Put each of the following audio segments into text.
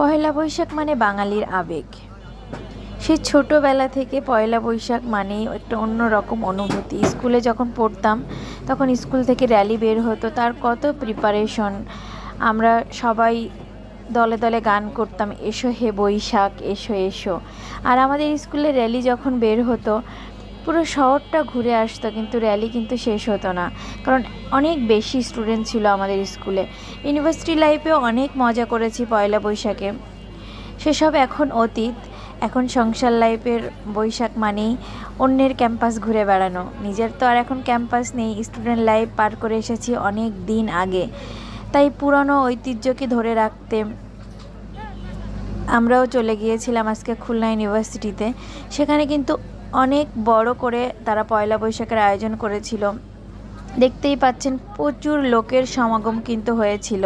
পয়লা বৈশাখ মানে বাঙালির আবেগ। সেই ছোটোবেলা থেকে পয়লা বৈশাখ মানেই একটা অন্যরকম অনুভূতি। স্কুলে যখন পড়তাম, তখন স্কুল থেকে র্যালি বের হতো, তার কত প্রিপারেশন আমরা সবাই দলে দলে গান করতাম, এসো হে বৈশাখ, এসো এসো। আর আমাদের স্কুলে র্যালি যখন বের হতো পুরো শহরটা ঘুরে আসতো, কিন্তু র্যালি কিন্তু শেষ হতো না। কারণ অনেক বেশি স্টুডেন্ট ছিল আমাদের স্কুলে ইউনিভার্সিটি লাইফেও অনেক মজা করেছি পয়লা বৈশাখে। সেসব এখন অতীত। এখন সংসার লাইফের বৈশাখ মানেই অন্যের ক্যাম্পাস ঘুরে বেড়ানো। নিজের তো আর এখন ক্যাম্পাস নেই স্টুডেন্ট লাইফ পার করে এসেছি অনেক দিন আগে। তাই পুরনো ঐতিহ্যকে ধরে রাখতে আমরাও চলে গিয়েছিলাম আজকে খুলনা ইউনিভার্সিটিতে সেখানে কিন্তু অনেক বড় করে তারা পয়লা বৈশাখের আয়োজন করেছিল। দেখতেই পাচ্ছেন প্রচুর লোকের সমাগম কিন্তু হয়েছিল।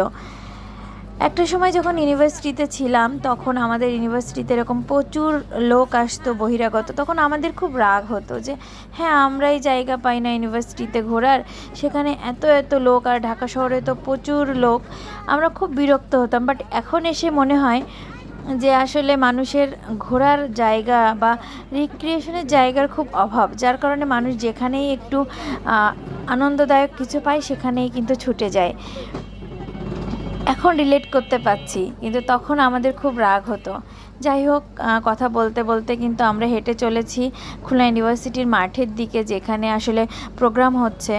একটা সময় যখন ইউনিভার্সিটিতে ছিলাম, তখন আমাদের ইউনিভার্সিটিতে এরকম প্রচুর লোক আসতো বহিরাগত। তখন আমাদের খুব রাগ হতো যে হ্যাঁ আমরাই জায়গা পাই না ইউনিভার্সিটিতে ঘোরার। সেখানে এত এত লোক আর ঢাকা শহরে তো প্রচুর লোক। আমরা খুব বিরক্ত হতাম, বাট এখন এসে মনে হয় যে আসলে মানুষের ঘোরার জায়গা বা রিক্রিয়েশনের জায়গার খুব অভাব। যার কারণে মানুষ যেখানেই একটু আনন্দদায়ক কিছু পায়, সেখানেই কিন্তু ছুটে যায়। এখন রিলেট করতে পারছি, কিন্তু তখন আমাদের খুব রাগ হতো। যাই হোক কথা বলতে বলতে কিন্তু আমরা হেঁটে চলেছি খুলনা ইউনিভার্সিটির মাঠের দিকে, যেখানে আসলে প্রোগ্রাম হচ্ছে।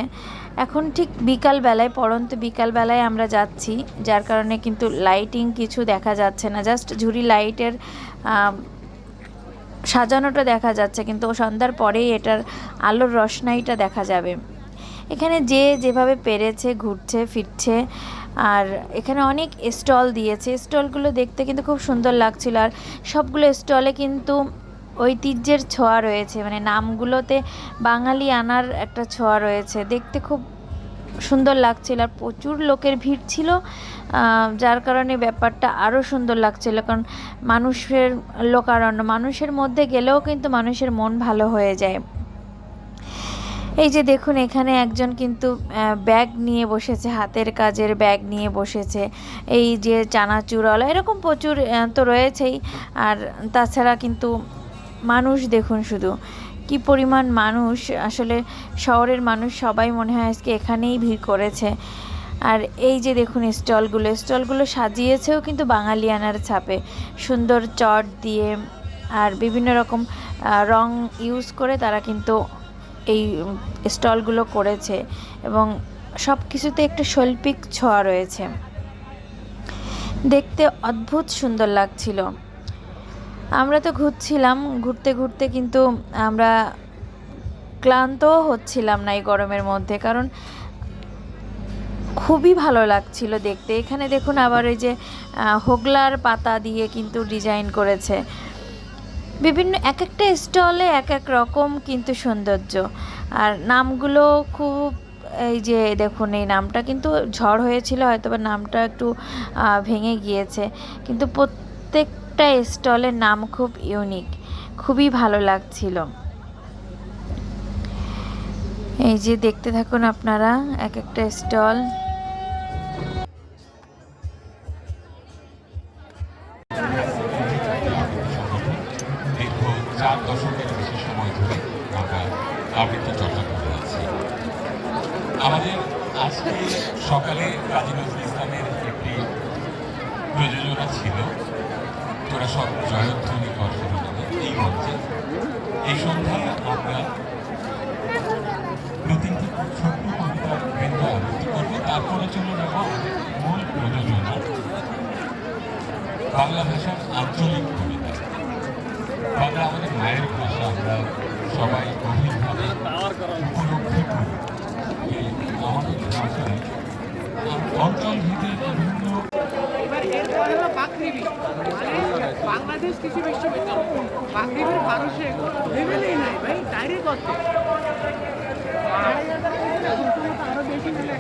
এখন ঠিক বিকাল বেলায় পড়ন্ত বিকাল বেলায় আমরা যাচ্ছি, যার কারণে কিন্তু লাইটিং কিছু দেখা যাচ্ছে না। জাস্ট ঝুরি লাইটের সাজানোটা দেখা যাচ্ছে, কিন্তু সন্ধ্যার পরেই এটার আলোর রশনাইটা দেখা যাবে। এখানে যে যেভাবে পেরেছে, ঘুরছে, ফিরছে, আর এখানে অনেক স্টল দিয়েছে। স্টলগুলো দেখতে কিন্তু খুব সুন্দর লাগছিল, আর সবগুলো স্টলে কিন্তু ঐতিহ্যের ছোঁয়া রয়েছে। মানে নামগুলোতে বাঙালি আনার একটা ছোঁয়া রয়েছে। দেখতে খুব সুন্দর লাগছিল আর প্রচুর লোকের ভিড় ছিল যার কারণে ব্যাপারটা আরও সুন্দর লাগছিল। কারণ মানুষের লোকারণ্য, মানুষের মধ্যে গেলেও কিন্তু মানুষের মন ভালো হয়ে যায়। এই যে দেখুন, এখানে একজন কিন্তু ব্যাগ নিয়ে বসেছে, হাতের কাজের ব্যাগ নিয়ে বসেছে। এই যে চানাচুরওয়ালা এরকম প্রচুর তো রয়েছেই। আর তাছাড়া কিন্তু মানুষ দেখুন শুধু। কি পরিমাণ মানুষ, আসলে শহরের মানুষ সবাই মনে হয় আজকে এখানেই ভিড় করেছে। আর এই যে দেখুন স্টলগুলো স্টলগুলো সাজিয়েছেও কিন্তু বাঙালিয়ানার ছাপে। সুন্দর চট দিয়ে আর বিভিন্ন রকম রং ইউজ করে তারা কিন্তু এই স্টলগুলো করেছে এবং সব কিছুতে একটা শৈল্পিক ছোঁয়া রয়েছে। দেখতে অদ্ভুত সুন্দর লাগছিল। আমরা তো ঘুরছিলাম, ঘুরতে ঘুরতে কিন্তু আমরা ক্লান্তও হচ্ছিলাম না এই গরমের মধ্যে, কারণ খুবই ভালো লাগছিল দেখতে। এখানে দেখুন আবার ওই যে হোগলার পাতা দিয়ে কিন্তু ডিজাইন করেছে। বিভিন্ন এক একটা স্টলে এক এক রকম কিন্তু সৌন্দর্য। আর নামগুলো খুব, এই যে দেখুন এই নামটা কিন্তু ঝড় হয়েছিল হয়তো বা নামটা একটু ভেঙে গিয়েছে। কিন্তু প্রত্যেকটা স্টলের নাম খুব ইউনিক, খুবই ভালো লাগছিল। এই যে দেখতে থাকুন আপনারা, এক একটা স্টল। সকালে নজরুল ইসলামের একটি প্রযোজনা ছিল। সব জয়ধ্বনি কর শিরোনামে এই মঞ্চে এই সন্ধ্যায় আমরা তিনটি ছোট্ট কবিতা বৃন্দ আবৃত্তি করব। তারপরে চলে যাব মূল প্রযোজনা, বাংলা ভাষার আঞ্চলিক কবিতা। বাংলা আমাদের মায়ের ভাষা আমরা সবাই গভীরভাবে উপলব্ধি করি আমাদের ভাষায় অঞ্চল ভিত্তিক বাকৃবি মানে বাংলাদেশ কৃষি বিশ্ববিদ্যালয়। বাকৃবির মানুষে লেভেলেই নাই ভাই ডাইরেক্ট করতে। আরও বেশি মিলে